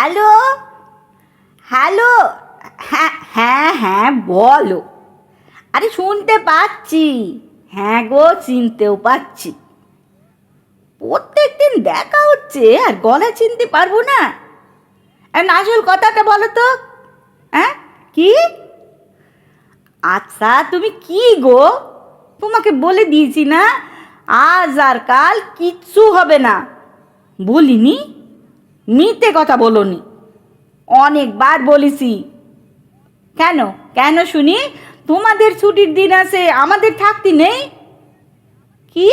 Hello? Hello? হ্যাঁ হ্যাঁ হ্যাঁ বলো। আরে শুনতে পাচ্ছি। হ্যাঁ গো, চিনতেও পাচ্ছি। প্রত্যেক দিন দেখা হচ্ছে, আর গলা চিনতে পারব না। আসল কথাটা বলো তো। হ্যাঁ কি? আচ্ছা তুমি কি গো? তোমাকে বলে দিয়েছি না, আজ আর কাল কিচ্ছু হবে না। বলিনি? মিথ্যে কথা বলনি। অনেকবার বলেছি। কেন? কেন শুনি? তোমাদের ছুটির দিন আছে, আমাদের থাকতে নেই। কি?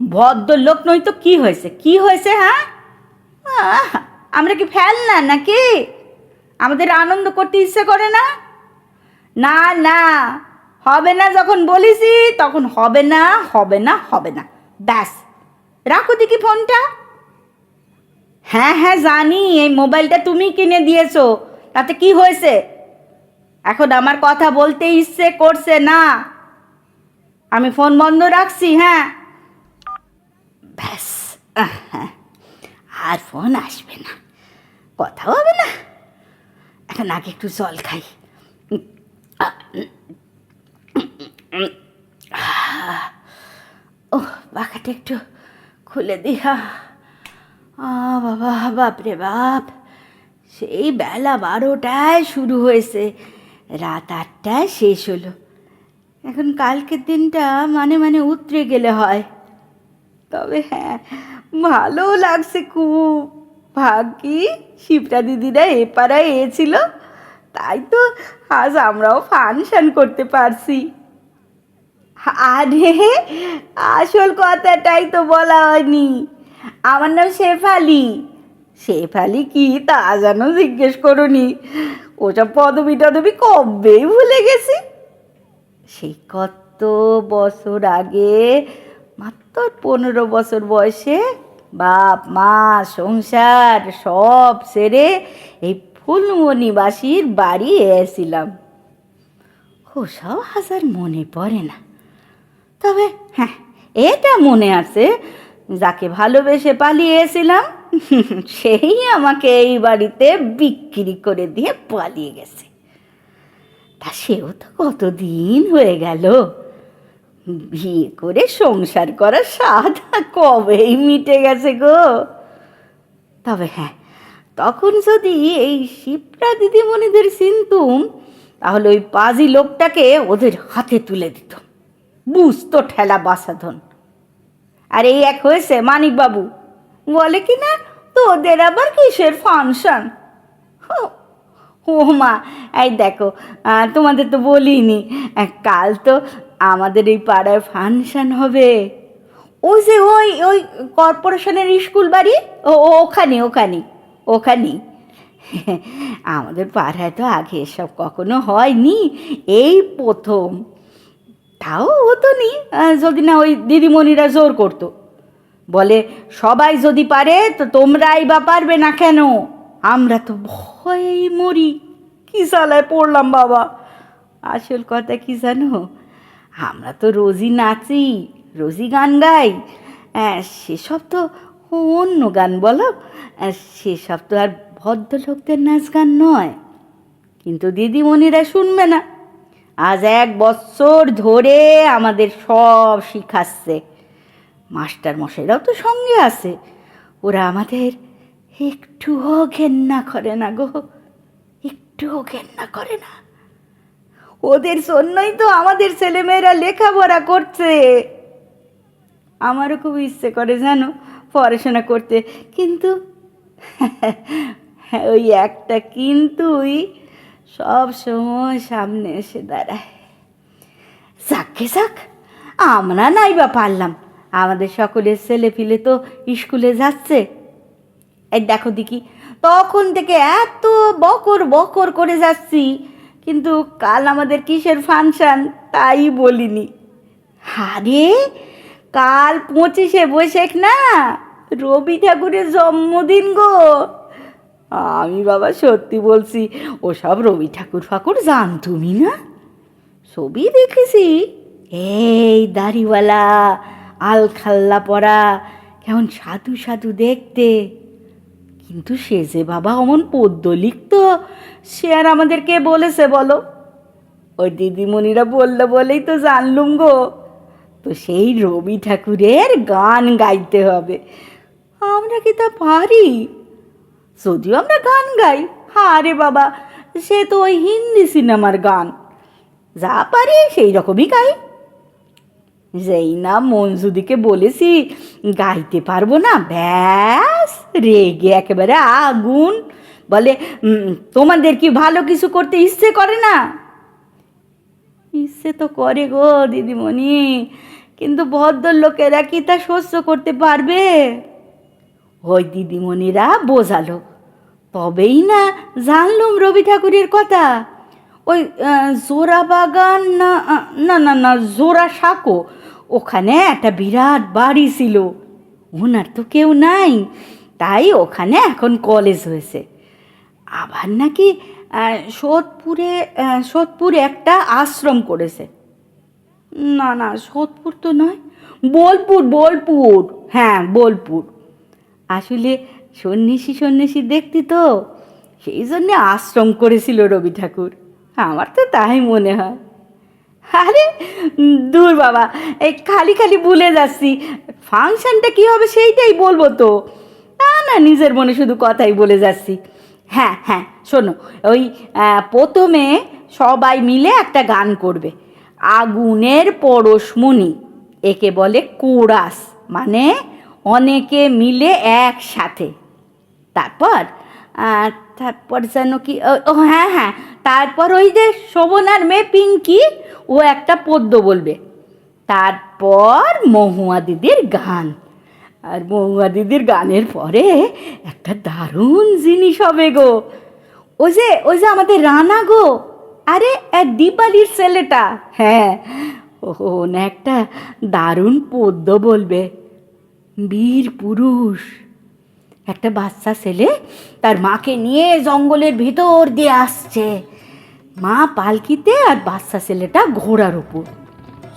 ভদ্রলোক নই তো কি হয়েছে? কি হয়েছে হ্যাঁ? আমরা কি ফেল না নাকি? আমাদের আনন্দ করতে ইচ্ছে করে না? না না, হবে না যখন বলিসি তখন হবে না হবে না হবে না। ব্যাস, রাখো দেখি ফোনটা। হ্যাঁ হ্যাঁ জানি, এই মোবাইলটা তুমি কিনে দিয়েছ। তাতে কি হয়েছে? এখন আমার কথা বলতে ইচ্ছে করছে না। আমি ফোন বন্ধ রাখছি হ্যাঁ। ব্যাস হ্যাঁ। আর ফোন আসবে না। কথা হবে না। এখন আগে একটু জল খাই। ও পাখাটা একটু খুলে দিহা আ বাবা, বাপরে বাপ। সেই বেলা বারোটায় শুরু হয়েছে। রাত আটটায় শেষ হলো। এখন কালকের দিনটা মানে মানে উতরে গেলে হয়। তবে হ্যাঁ ভালো লাগছে খুব। ভাগ্যি শিবরা দিদিরা এ পাড়ায় এছিল তাই তো আজ আমরাও ফাংশন করতে পারছি। আরে, আসল কথাটাই তো বলা হয়নি। আমার নাম শেফালি। শেফালি কি তা যেন জিজ্ঞেস করনি। ওসব পদবি টদবি কবেই ভুলে গেছি? সেই কত বছর আগে, মাত্র পনেরো বছর বয়সে বাপ, মা, সংসার সব সেরে এই ফুলমণিবাসীর বাড়ি এসেছিলাম। ওসব হাজার মনে পড়ে না। তবে হ্যাঁ এটা মনে আছে যাকে ভালোবেসে পালিয়েছিলাম, সেই আমাকে এই বাড়িতে বিক্রি করে দিয়ে পালিয়ে গেছে। তা সেও তো কতদিন হয়ে গেল। বিয়ে করে সংসার করার স্বাদ কবেই মিটে গেছে গো। তবে হ্যাঁ তখন যদি এই শিপ্রা দিদিমণিদের চিনতুম তাহলে ওই পাজি লোকটাকে ওদের হাতে তুলে দিত। বুঝতো ঠেলা বাসাধন আর এই এক হয়েছে মানিকবাবু। বলে কি না, তোদের আবার কিসের ফাংশন? ও মা, এই দেখো তোমাদের তো বলিনি কাল তো আমাদের এই পাড়ায় ফাংশন হবে। ওই যে ওই ওই কর্পোরেশনের স্কুল বাড়ি? ও ওখানে ওখানে ওখানেই আমাদের পাড়ায় তো আগে এসব কখনো হয়নি, এই প্রথম। তাও হতো নি। যদি না ওই দিদিমণিরা জোর করতো। বলে সবাই যদি পারে তো তোমরাই বা পারবে না কেন? আমরা তো ভয়েই মরি। কি সালায় পড়লাম বাবা। আসল কথা কি জানো? আমরা তো রোজই নাচি রোজই গান গাই। আহ, সেসব তো অন্য গান বলো। সেসব তো আর ভদ্রলোকদের নাচ গান নয়। কিন্তু দিদিমণিরা শুনবে না। আজ এক বছর ধরে আমাদের সব শিখাচ্ছে। মাস্টার মশাইরাও তো সঙ্গে আছে। ওরা আমাদের একটুও ঘেন্না করে না গো। একটুও ঘেন্না করে না। ওদের জন্যই তো আমাদের ছেলেমেয়েরা লেখাপড়া করছে। আমারও খুব ইচ্ছে করে জানো, পড়াশোনা করতে। কিন্তু ওই একটা কিন্তুই সব সময় সামনে এসে দাঁড়ায়। যাকে যাক আমরা নাই বা পারলাম। আমাদের সকলের ছেলে পিলে তো স্কুলে যাচ্ছে। এই দেখো দেখি তখন থেকে এত বকর বকর করে যাচ্ছি, কিন্তু কাল আমাদের কিসের ফাংশন তাই বলিনি। আরে, কাল পঁচিশে বৈশাখ না? রবি ঠাকুরের জন্মদিন গো। আমি বাবা সত্যি বলছি, ওসব রবি ঠাকুর ফাকুর জান তুমি না? ছবি দেখেছি। এই দাড়িওয়ালা, আলখাল্লা পরা, কেমন সাধু সাধু দেখতে। কিন্তু সে যে বাবা অমন পদ্য লিখতো সে আর আমাদেরকে বলেছে বলো? ওই দিদিমণিরা বলল বলেই তো জানলুম গো। তো সেই রবি ঠাকুরের গান গাইতে হবে। আমরা কি তা পারি? যদিও আমরা গান গাই। আরে বাবা, সে তো ওই হিন্দি সিনেমার গান। যা পারি সেই রকমই গাই। যেই না মঞ্জুদিকে বলেছি, গাইতে পারব না, ব্যাস, রেগে একেবারে আগুন। বলে তোমাদের কি ভালো কিছু করতে ইচ্ছে করে না? ইচ্ছে তো করে গো, দিদিমণি। কিন্তু ভদ্রলোকেরা কি তা সহ্য করতে পারবে? ওই দিদিমণিরা বোঝালো। তবেই না জানলুম রবি ঠাকুরের কথা। ওই জোড়া বাগান না না না না, জোড়া সাঁকো, ওখানে একটা বিরাট বাড়ি ছিল। ওনার তো কেউ নাই, তাই ওখানে এখন কলেজ হয়েছে। আবার নাকি সোদপুরে সোদপুরে একটা আশ্রম করেছে। না না, সোদপুর তো নয়, বোলপুর বোলপুর। হ্যাঁ বোলপুর। আসলে সন্ন্যাসী সন্ন্যাসী দেখতি তো সেই জন্যে আশ্রম করেছিল রবি ঠাকুর। আমার তো তাই মনে হয়। আরে, দূর বাবা, এই খালি খালি ভুলে যাচ্ছি। ফাংশনটা কী হবে সেইটাই বলব তো। না না, নিজের মনে শুধু কথাই বলে যাচ্ছি। হ্যাঁ হ্যাঁ শোনো, ওই প্রথমে সবাই মিলে একটা গান করবে। আগুনের পরশমণি, একে বলে কোরাস মানে অনেকে মিলে একসাথে। তারপর তারপর যেন কি ও ও, হ্যাঁ হ্যাঁ তারপর ওই যে শোভনার মেয়ে পিঙ্কি ও একটা পদ্য বলবে। তারপর মহুয়া দিদির গান। আর মহুয়া দিদির গানের পরে একটা দারুণ জিনিস হবে গো। ওই যে ওই যে আমাদের রানা গো। আরে দীপালির ছেলেটা। হ্যাঁ ও না একটা দারুণ পদ্য বলবে। বীর পুরুষ। একটা বাচ্চা ছেলে তার মাকে নিয়ে জঙ্গলের ভিতর দিয়ে আসছে। মা পালকিতে আর বাচ্চা ছেলেটা ঘোড়ার উপর।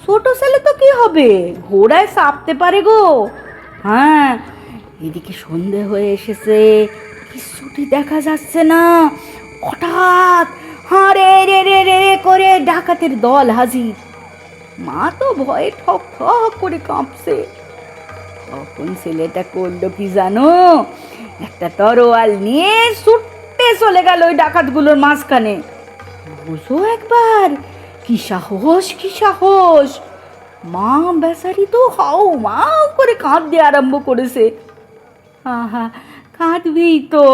ছোট ছেলে তো কি হবে? ঘোড়ায় চাপতে পারে গো। হ্যাঁ এদিকে সন্ধে হয়ে এসেছে। কিছুটি দেখা যাচ্ছে না। হঠাৎ রে রে রে রে রে করে ডাকাতের দল হাজির। মা তো ভয়ে ঠক ঠক করে কাঁপছে। তখন ছেলেটা করল কি জানো? একটা তরোয়াল নিয়ে ছুটতে চলে গেল ওই ডাকাতগুলোর মাঝখানে। বুঝো একবার, কি সাহস কি সাহস। মা বেচারি তো হাও মা করে কাঁদতে আরম্ভ করেছে। আহা কাঁদবি তো।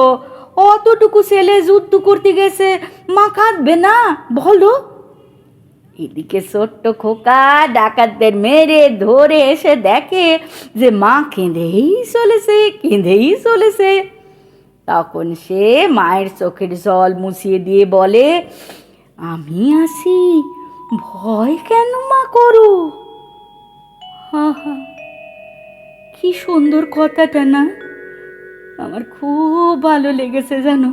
অতটুকু ছেলে যুদ্ধ করতে গেছে, মা কাঁদবে না? বলো। এদিকে ছোট্ট খোকা ডাকাতদের মেরে ধরে এসে দেখে যে মা কেঁদেই চলেছে কেঁদেই চলেছে। তখন সে মায়ের চোখের জল মুছিয়ে দিয়ে বলে, আমি আসি ভয় কেন মা করো? আহা, কি সুন্দর কথাটা না? আমার খুব ভালো লেগেছে জানো।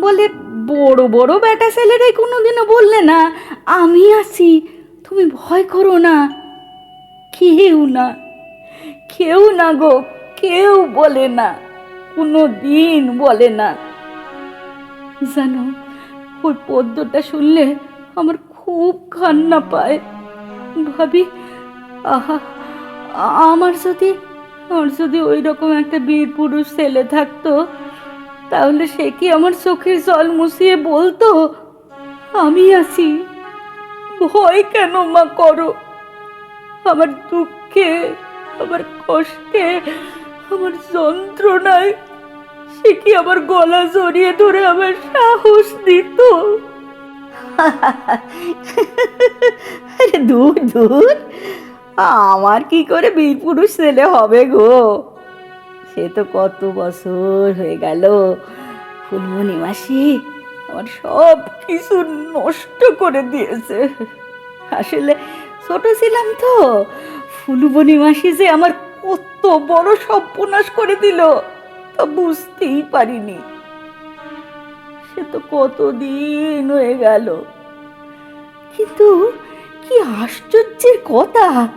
বলে বড় বড় বেটা ছেলেরাই কোনোদিনও বললে না আমি আছি, তুমি ভয় করো না। কেউ না কেউ না গো, কেউ বলে না কোনো দিন বলে না। জানো, ওই পদ্যটা শুনলে আমার খুব কান্না পায়। ভাবি, আহা, আমার যদি আমার যদি ওই রকম একটা বীর পুরুষ ছেলে থাকতো, তাহলে সে কি আমার চোখের জল মুছিয়ে বলতো, আমি আছি? ভয় কেন মা করো? আমার দুঃখে, আমার কষ্টে, আমার যন্ত্রণায় সে কি আমার গলা জড়িয়ে ধরে আমার সাহস দিত? দূর দূর। আমার কি করে বীর পুরুষ ছেলে হবে গো? সে তো কত বছর হয়ে গেল। ফুলমণি মাসি আমার সব কিছু নষ্ট করে দিয়েছে। আসলে ছোট ছিলাম তো। ফুলবনি মাসি যে আমার কত বড় সর্বনাশ করে দিল, তা বুঝতেই পারিনি। সে তো কতদিন হয়ে গেল। কিন্তু কি আশ্চর্যের কথা,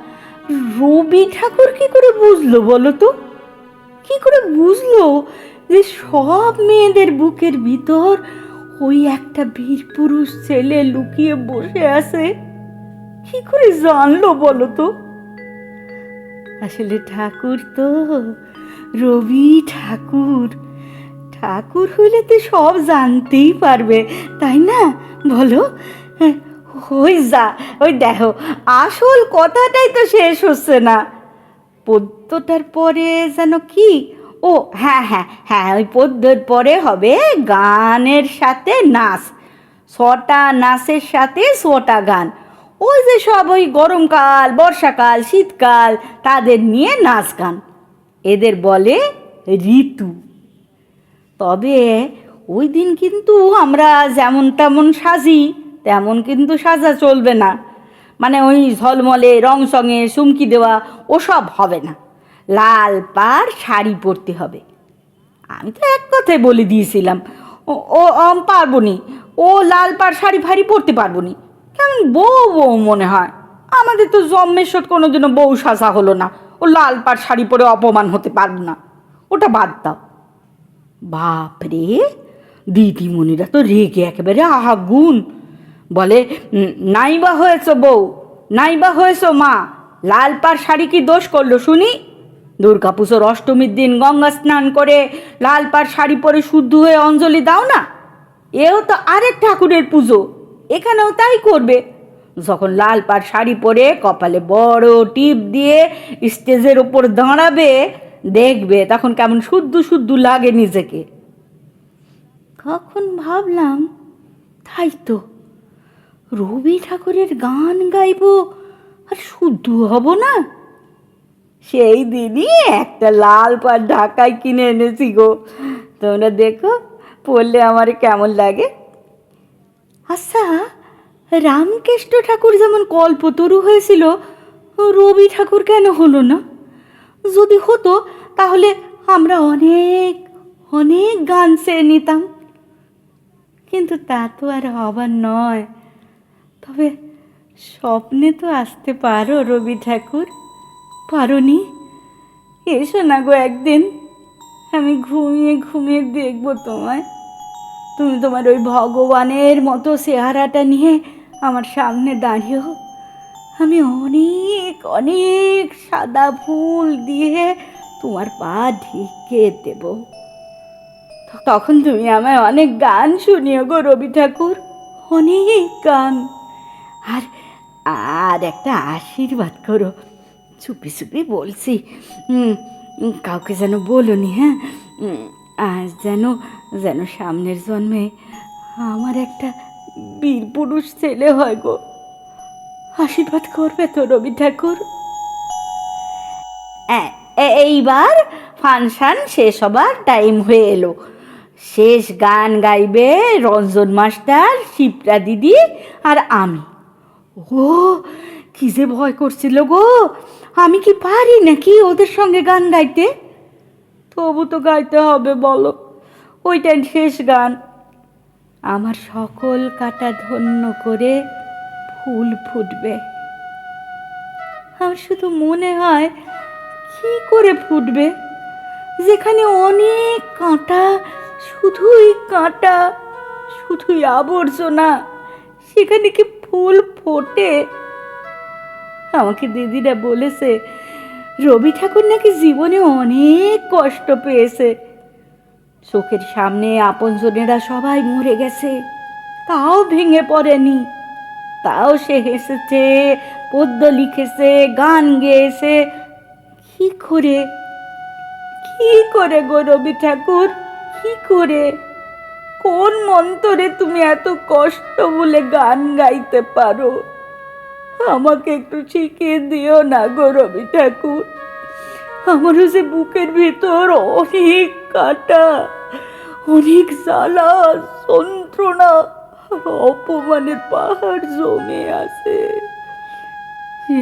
রবি ঠাকুর কি করে বুঝলো বলো তো? কি করে বুঝলো যে সব মেয়েদের বুকের ভিতর ওই একটা বীর পুরুষ ছেলে লুকিয়ে বসে আছে। কি করে জানলো বলো তো? আসলে ঠাকুর তো রবি ঠাকুর। ঠাকুর হলে তো সব জানতেই পারবে, তাই না? বলো। ওই যা, ওই দেখো, আসল কথাটাই তো শেষ হচ্ছে না। পদ্যটার পরে যেন কি ও হ্যাঁ হ্যাঁ হ্যাঁ ওই পদ্যর পরে হবে গানের সাথে নাচ। ছটা নাচের সাথে ছটা গান। ওই যে সব ওই গরমকাল, বর্ষাকাল, শীতকাল, তাদের নিয়ে নাচ গান। এদের বলে ঋতু। তবে ওই দিন কিন্তু আমরা যেমন তেমন সাজি, তেমন কিন্তু সাজা চলবে না। মানে ওই ঝলমলে, রং সঙে চুমকি দেওয়া, ওসব হবে না। লাল পাড় শাড়ি পরতে হবে। আমি তো এক কথায় বলে দিয়েছিলাম, ও আম পারব নি ও লাল পাড় শাড়ি ফাড়ি পরতে পারব নি কেমন বউ বউ মনে হয়। আমাদের তো জন্মেশ্বর কোনো দিনও বউ সাজা হলো না। ও লাল পাড় শাড়ি পরে অপমান হতে পারব না। ওটা বাদ দাও। বাপরে দিদিমণিরা তো রেগে একেবারে আগুন। বলে নাইবা হয়েছ বউ, নাইবা হয়েছ মা। লাল পাড় শাড়ি কি দোষ করল শুনি? দুর্গা পুজোর অষ্টমীর দিন গঙ্গা স্নান করে লাল পাড় শাড়ি পরে শুদ্ধ হয়ে অঞ্জলি দাও না? এও তো আরেক ঠাকুরের পুজো। এখানেও তাই করবে। যখন লাল পাড় শাড়ি পরে কপালে বড় টিপ দিয়ে স্টেজের ওপর দাঁড়াবে, দেখবে তখন কেমন শুদ্ধ শুদ্ধ লাগে নিজেকে। তখন ভাবলাম, তাই তো, রবি ঠাকুরের গান গাইবো আর শুদ্ধ হব না? সেই দিনই একটা লাল পাড় ঢাকায় কিনে এনেছি গো। তোমরা দেখো, পড়লে আমার কেমন লাগে। আচ্ছা রামকৃষ্ণ ঠাকুর যেমন কল্পতরু হয়েছিল, রবি ঠাকুর কেন হলো না? যদি হতো, তাহলে আমরা অনেক অনেক গান চেয়ে নিতাম। কিন্তু তা তো আর হবার নয়। তবে স্বপ্নে তো আসতে পারো রবি ঠাকুর। পারোনি? এসো না গো একদিন। আমি ঘুমিয়ে ঘুমিয়ে দেখব তোমায়। তুমি তোমার ওই ভগবানের মতো চেহারাটা নিয়ে আমার সামনে দাঁড়িয়েও আমি অনেক অনেক সাদা ফুল দিয়ে তোমার পা ঢেকে দেব। তখন তুমি আমায় অনেক গান শুনিও গো রবি ঠাকুর। অনেক গান। আর আর একটা আশীর্বাদ করো। চুপি চুপি বলছি কাউকে যেন বলনি হ্যাঁ? আজ যেন যেন সামনের জন্মে আমার একটা বীর পুরুষ ছেলে হয় গো। আশীর্বাদ করবে তো রবি ঠাকুর। এইবার ফাংশন শেষ হবার টাইম হয়ে এলো। শেষ গান গাইবে রঞ্জন মাস্টার, শিপ্রা দিদি আর আমি। ও, কি যে ভয় করছিল গো! আমি কি পারি নাকি ওদের সঙ্গে গান গাইতে? তবু তো গাইতে হবে, বলো। ওইটাই শেষ গান। আমার সকল কাটা ধন্য করে ফুল ফুটবে। আমার শুধু মনে হয়, কি করে ফুটবে? যেখানে অনেক কাঁটা, শুধুই কাঁটা, শুধুই আবর্জনা, সেখানে কি ফুল ফোটে? আমাকে দিদিরা বলেছে, রবি ঠাকুর নাকি জীবনে অনেক কষ্ট পেয়েছে। চোখের সামনে আপনজনেরা সবাই মরে গেছে, তাও ভেঙে পড়েনি। তাও সে হেসেছে, পদ্য লিখেছে, গান গেয়েছে। কি করে? কি করে গো রবি ঠাকুর? কি করে? কোন মন্তরে তুমি এত কষ্ট বলে গান গাইতে পারো? আমাকে একটু শিখিয়ে দিও না গো রবি ঠাকুর। আমারও যে বুকের ভিতর অনেক কাটা, অনেক জ্বালা, যন্ত্রণা অপমানের পাহাড় জমে আছে। যে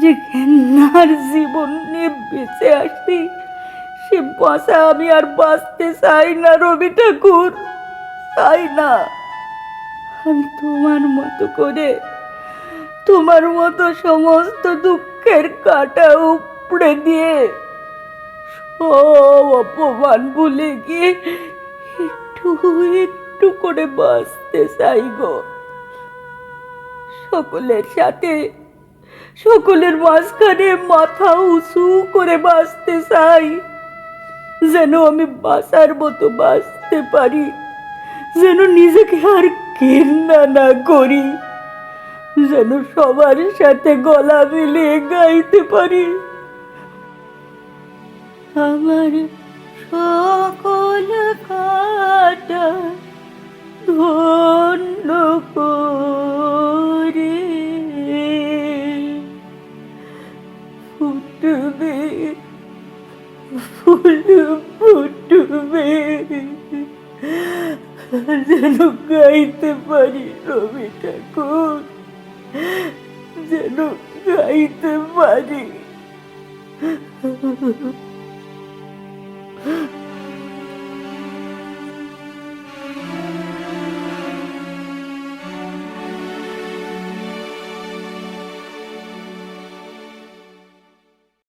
যে ঘেন্নার জীবন নিয়ে বেঁচে আসি সে বাসা আমি আর বাঁচতে চাই না রবি ঠাকুর, চাই না। আমি তোমার মতো করে তোমার মতো সমস্ত দুঃখের কাটা উপড়ে দিয়ে ও অপমান ভুলে গিয়ে একটু একটু করে বাঁচতে চাই গো। সকলের সাথে, সকলের মাঝখানে মাথা উঁচু করে বাঁচতে চাই, যেন আমি বাঁচার মতো বাঁচতে পারি, যেন নিজেকে আর ঘেন্না না করি। যেন সবার সাথে গলা মিলিয়ে গাইতে পারি। আমার সকল কাটা ধন্য করে ফুটবে, ফুল ফুটবে, যেন গাইতে পারি রবি ঠাকুর। যেন গাইতে পারি।